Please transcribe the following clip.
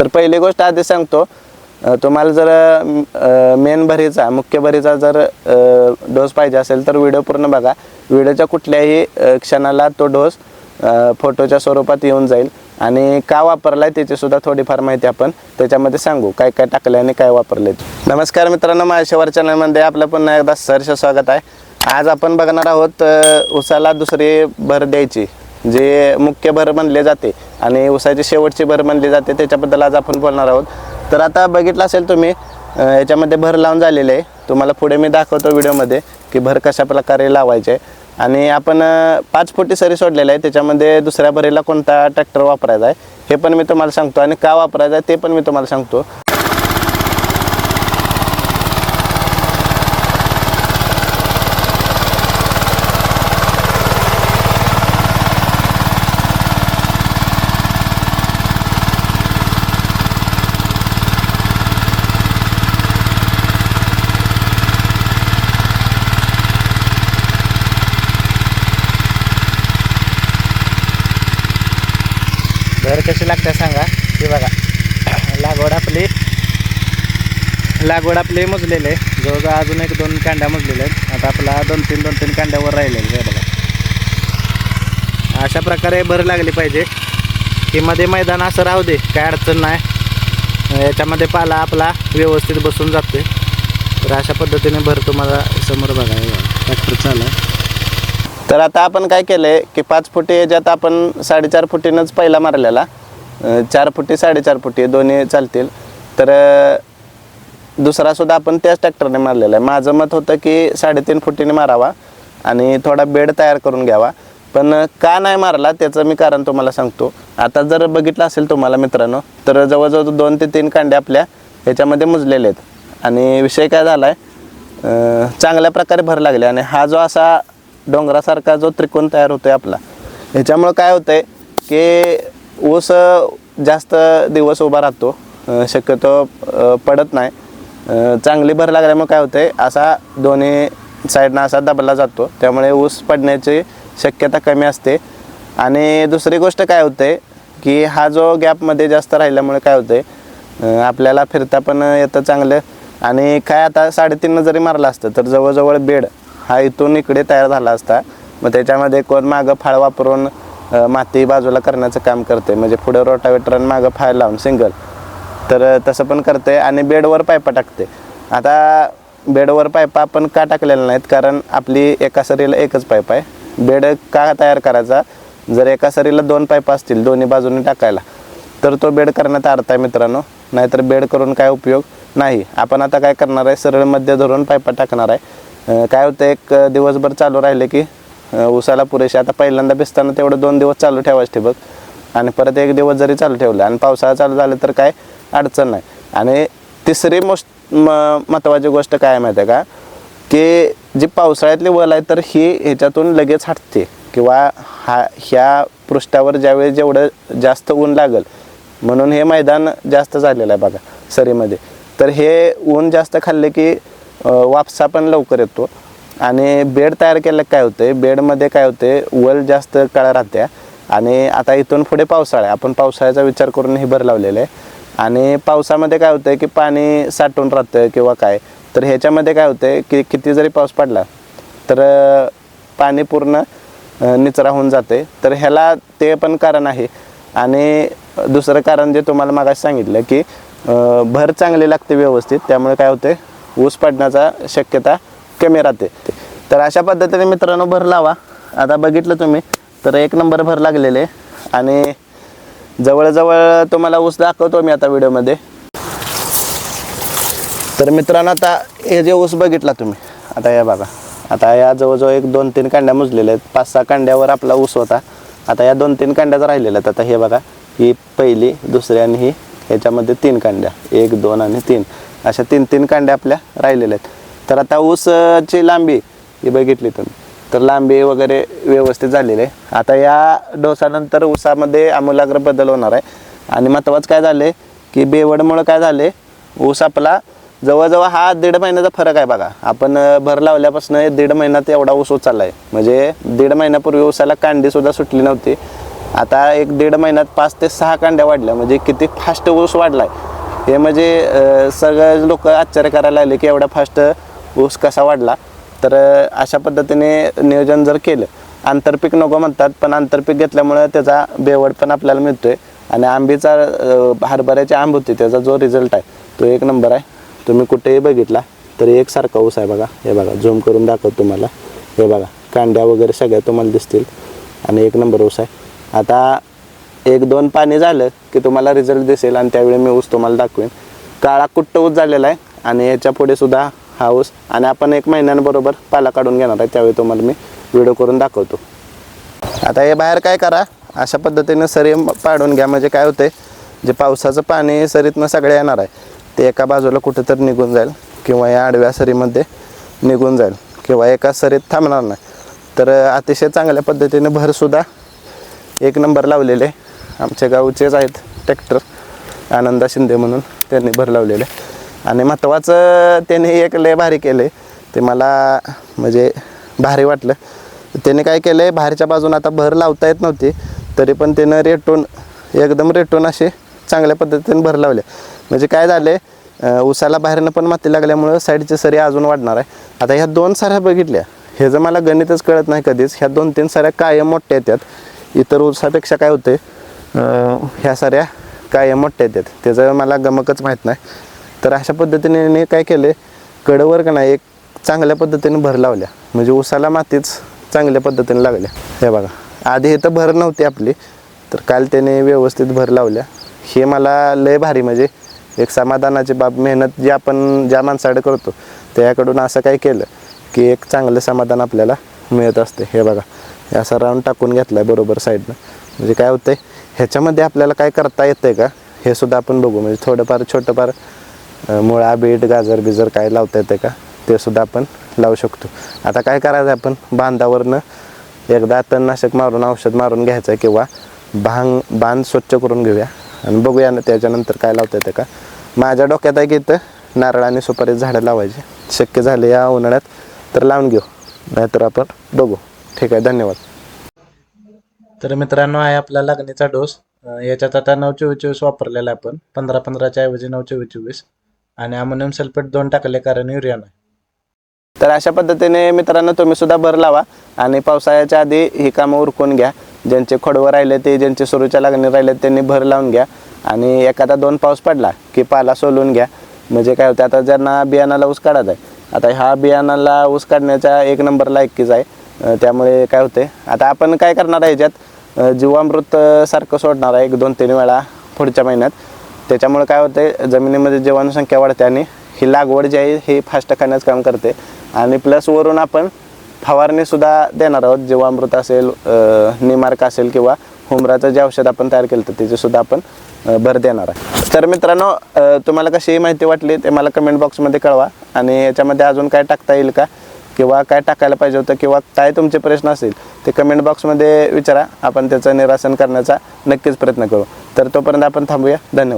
तर पहिली गोष्ट आधी सांगतो. तुम्हाला जर मेन भरीचा मुख्य भरीचा जर डोस पाहिजे असेल तर व्हिडिओ पूर्ण बघा. व्हिडिओच्या कुठल्याही क्षणाला तो डोस फोटोच्या स्वरूपात येऊन जाईल. आणि का वापरला आहे त्याचीसुद्धा थोडीफार माहिती आपण त्याच्यामध्ये सांगू. काय काय टाकलं आणि काय वापरले नमस्कार मित्रांनो माझ्यावर चॅनलमध्ये आपलं पुन्हा एकदा सहर्ष स्वागत आहे. आज आपण बघणार आहोत उसाला दुसरी भर द्यायची. जे मुख्य भर मानले जाते आणि उसाची शेवटची भर मानले जाते त्याच्याबद्दल आज आपण बोलणार आहोत. तर आता बघितलं असेल तुम्ही याच्यामध्ये भर लावून झालेले आहे. तुम्हाला पुढे मी दाखवतो व्हिडिओमध्ये की भर कशा प्रकारे लावायचे. आणि आपण पाच फुटी सरी सोडलेलं आहे त्याच्यामध्ये दुसऱ्या भरीला कोणता ट्रॅक्टर वापरायचा आहे हे पण मी तुम्हाला सांगतो. आणि का वापरायचा आहे ते पण मी तुम्हाला सांगतो घर कशी लागते सांगा हे बघा लागवड आपली लागवड आपली मुजलेली आहे. जवळजवळ अजून एक दोन कांड्या मुजलेल्या आहेत. आता आपला दोन तीन दोन तीन कांड्यावर राहिलेले आहे बघा. अशा प्रकारे भर लागली पाहिजे. की मध्ये मैदान असं राहू दे काय अडचण नाही. याच्यामध्ये पाला आपला व्यवस्थित बसून जाते तर अशा पद्धतीने भर तुम्हाला समोर बघा ट्रॅक्टर चालू आहे. तर आता आपण काय केलं आहे की पाच फुटी याच्यात आपण साडेचार फुटीनंच पहिला मारलेला. चार फुटी साडेचार फुटी दोन्ही चालतील. तर दुसरा सुद्धा आपण त्याच ट्रॅक्टरने मारलेला आहे. माझं मत होतं की साडेतीन फुटीने मारावा आणि थोडा बेड तयार करून घ्यावा. पण का नाही मारला त्याचं मी कारण तुम्हाला सांगतो. आता जर बघितलं असेल तुम्हाला मित्रांनो तर जवळजवळ दोन ते तीन कांडे आपल्या ह्याच्यामध्ये मुजलेले आहेत. आणि विषय काय झाला आहे चांगल्या प्रकारे भर लागले आणि हा जो असा डोंगरासारखा जो त्रिकोण तयार होतो आहे आपला ह्याच्यामुळं काय होतं आहे की ऊस जास्त दिवस उभा राहतो. शक्यतो पडत नाही. चांगली भर लागल्यामुळे काय होतंय असा दोन्ही साईडनं असा दबला जातो. त्यामुळे ऊस पडण्याची शक्यता कमी असते. आणि दुसरी गोष्ट काय होते की हा जो गॅपमध्ये जास्त राहिल्यामुळे काय होते आपल्याला फिरता पण येतं चांगलं. आणि काय आता साडेतीननं जरी मारलं असतं तर जवळजवळ बेड हा इथून इकडे तयार झाला असता. मग त्याच्यामध्ये कोण मागं फाळ वापरून माती बाजूला करण्याचं काम करते म्हणजे पुढे रोटावेटर आणि मागं फाळ लावून सिंगल. तर तसं पण करते आणि बेडवर पायपा टाकते आता बेडवर पायपा आपण का टाकलेल्या नाहीत? कारण आपली एका सरीला एकच पाईप आहे. बेड का तयार करायचा? जर एका सरीला दोन पाईप असतील दोन्ही बाजूने टाकायला तर तो बेड करण्यात अर्थ आहे मित्रांनो. नाहीतर बेड करून काय उपयोग नाही. आपण आता काय करणार आहे? सरळ मध्य धरून पायपा टाकणार आहे. काय होतं एक दिवसभर चालू राहिले की उसाला पुरेशी. आता पहिल्यांदा भिजताना तेवढं दोन दिवस चालू ठेवायचे बघ आणि परत एक दिवस जरी चालू ठेवलं आणि पावसाळा चालू झालं तर काय अडचण नाही. आणि तिसरी मोस्ट म महत्त्वाची गोष्ट काय आहे माहिती आहे का? की जी पावसाळ्यातली वल आहे तर ही ह्याच्यातून लगेच हटते. किंवा हा ह्या पृष्ठावर ज्यावेळी जेवढं जास्त ऊन लागल म्हणून हे मैदान जास्त झालेलं आहे बघा सरीमध्ये. तर हे ऊन जास्त खाल्ले की वापसा पण लवकर येतो. आणि बेड तयार केलं काय होते बेडमध्ये काय होते वल जास्त काळ राहत्या. आणि आता इथून पुढे पावसाळा आहे. आपण पावसाळ्याचा विचार करून हे भर लावलेलं आहे. आणि पावसामध्ये काय होतं की पाणी साठून राहतं किंवा काय? तर ह्याच्यामध्ये काय होतं की किती जरी पाऊस पडला तर पाणी पूर्ण निचरा होऊन जाते. तर ह्याला ते पण कारण आहे. आणि दुसरं कारण जे तुम्हाला मागास सांगितलं की भर चांगली लागते व्यवस्थित त्यामुळे काय होते ऊस पडण्याचा शक्यता कमी राहते. तर अशा पद्धतीने मित्रांनो भर लावा. आता बघितलं तुम्ही तर एक नंबर भर लागलेले. आणि जवळजवळ तुम्हाला ऊस दाखवतो मी आता व्हिडिओमध्ये. तर मित्रांनो आता हे जे ऊस बघितला तुम्ही आता या बघा. आता या जवळजवळ एक दोन तीन कांड्या मुजलेल्या आहेत. पाच सहा कांड्यावर आपला ऊस होता. आता या दोन तीन कांड्याच राहिलेल्या आहेत. आता हे बघा ही पहिली दुसरी आणि ही ह्याच्यामध्ये तीन कांड्या. एक दोन आणि तीन. अशा तीन तीन कांड्या आपल्या राहिलेल्या आहेत. तर आता ऊसची लांबी ही बघितली तुम्ही. तर लांबी वगैरे व्यवस्थित झालेली आहे. आता या डोसानंतर ऊसामध्ये आमूलाग्र बदल होणार आहे. आणि महत्त्वाचं काय झाले की बेवडमुळं काय झाले ऊस आपला जवळजवळ हा दीड महिन्याचा फरक आहे बघा. आपण भर लावल्यापासून दीड महिन्यात एवढा ऊस उचलला आहे म्हणजे दीड महिन्यापूर्वी ऊसाला कांडीसुद्धा सुटली नव्हती. आता एक दीड महिन्यात पाच ते सहा कांड्या वाढल्या. म्हणजे किती फास्ट ऊस वाढला आहे हे म्हणजे सगळे लोक आश्चर्य करायला लागले की एवढा फास्ट ऊस कसा वाढला. तर अशा पद्धतीने नियोजन जर केलं आंतरपीक नको म्हणतात पण आंतरपीक घेतल्यामुळे त्याचा बेवड पण आपल्याला मिळतोय. आणि आंबीचा हरभऱ्याची आंब होती त्याचा जो रिझल्ट आहे तो एक नंबर आहे. तुम्ही कुठेही बघितला तरी एकसारखा ऊस आहे बघा. हे बघा झूम करून दाखवतो तुम्हाला. हे बघा कांड्या वगैरे सगळ्या तुम्हाला दिसतील. आणि एक नंबर ऊस आहे. आता एक दोन पाणी झालं की तुम्हाला रिझल्ट दिसेल आणि त्यावेळी मी ऊस तुम्हाला दाखवेन. काळा कुट्ट ऊस झालेला आहे आणि याच्यापुढे सुद्धा हा ऊस आणि आपण एक महिन्यांबरोबर पाला काढून घेणार आहे. त्यावेळी तुम्हाला मी व्हिडिओ करून दाखवतो. आता हे बाहेर काय करा? अशा पद्धतीने सरी पाडून घ्या. म्हणजे काय होते जे पावसाचं पाणी सरीतनं सगळे येणार आहे ते एका बाजूला कुठेतरी निघून जाईल किंवा या आडव्या सरीमध्ये निघून जाईल किंवा एका सरीत थांबणार नाही. तर अतिशय चांगल्या पद्धतीने भरसुद्धा एक नंबर लावलेले. आमच्या गावचेच आहेत ट्रॅक्टर. आनंदा शिंदे म्हणून त्यांनी भर लावलेले. आणि महत्त्वाचं त्याने एक लय भारी केले ते मला म्हणजे भारी वाटलं. त्याने काय केलं आहे बाहेरच्या बाजून आता भर लावता येत नव्हती तरी पण त्यानं रेटून एकदम रेटून असे चांगल्या पद्धतीने भर लावले. म्हणजे काय झाले उसाला बाहेरनं पण माती लागल्यामुळं साईडची सरी अजून वाढणार आहे. आता ह्या दोन साऱ्या बघितल्या हे जर मला गणितच कळत नाही कधीच ह्या दोन तीन साऱ्या कायम मोठ्या येतात. इतर उसापेक्षा काय होते ह्या साऱ्या कायम मोठ्या येतात. त्याचं मला गमकच माहीत नाही. तर अशा पद्धतीने काय केले? कडवर का नाही एक चांगल्या पद्धतीने भर लावल्या. म्हणजे उसाला मातीच चांगल्या पद्धतीने लागल्या. हे बघा आधी इथं भर नव्हती आपली तर काल त्याने व्यवस्थित भर लावल्या. हे मला लय भारी म्हणजे एक समाधानाची बाब मेहनत जी आपण ज्या माणसाकडे करतो त्याकडून असं काय केलं की एक चांगलं समाधान आपल्याला मिळत असते. हे बघा असं असा राऊंड टाकून घेतला आहे बरोबर साईडनं. म्हणजे काय होतंय ह्याच्यामध्ये आपल्याला काय करता येतंय का हे सुद्धा आपण बघू. म्हणजे थोडंफार छोटंफार मुळा बीट गाजर बिजर काय लावता येते का? ते सुद्धा आपण लावू शकतो. आता काय करायचं आपण? बांधावरनं एकदा तणनाशक मारून औषध मारून घ्यायचं किंवा भांग बांध स्वच्छ करून घेऊया. आणि बघूया ना त्याच्यानंतर काय लावता येते का? माझ्या डोक्यात आहे की इथं नारळ आणि सुपारी झाडं लावायची. शक्य झाले या उन्हाळ्यात तर लावून घेऊ. नाहीतर आपण बघू. ठीक आहे धन्यवाद. तर मित्रांनो आहे आपला लागणीचा डोस. याच्यात आता नऊ चोवीस चोवीस वापरलेला आहे आपण. पंधरा पंधराच्या ऐवजी नऊ चोवीस चोवीस. आणि अमोनियम सल्फेट दोन टाकले कारण युरिया नाही तर अशा पद्धतीने मित्रांनो तुम्ही सुद्धा भर लावा आणि पावसाळ्याच्या आधी ही कामं उरकून घ्या. ज्यांचे खोडवं राहिले ते ज्यांचे सुरूच्या लागणी राहिले त्यांनी भर लावून घ्या. आणि एखादा दोन पाऊस पडला की पाला सोलून घ्या. म्हणजे काय होतं आता ज्यांना बियाणाला ऊस काढायचा आहे आता ह्या बियाणाला ऊस काढण्याचा एक नंबरला एककीच आहे. त्यामुळे काय होते आता आपण काय करणार आहे याच्यात जीवामृत सारखं सोडणार आहे एक दोन तीन वेळा पुढच्या महिन्यात. त्याच्यामुळे काय होते जमिनीमध्ये जीवाणूसंख्या वाढते आणि ही लागवड जी आहे ही फास्ट खाण्याचं काम करते. आणि प्लस वरून आपण फवारणीसुद्धा देणार आहोत. जीवामृत असेल निमार्क असेल किंवा हुमराचं जे औषध आपण तयार केलं तर त्याचीसुद्धा आपण भर देणार आहे तर मित्रांनो तुम्हाला कशी माहिती वाटली ते मला कमेंट बॉक्समध्ये कळवा. आणि याच्यामध्ये अजून काय टाकता येईल का? किंवा काय टाकायला पाहिजे होतं? किंवा काय तुमचे प्रश्न असतील ते कमेंट बॉक्समध्ये विचारा. आपण त्याचं निरासन करण्याचा नक्कीच प्रयत्न करू. तर तोपर्यंत आपण थांबूया. धन्यवाद.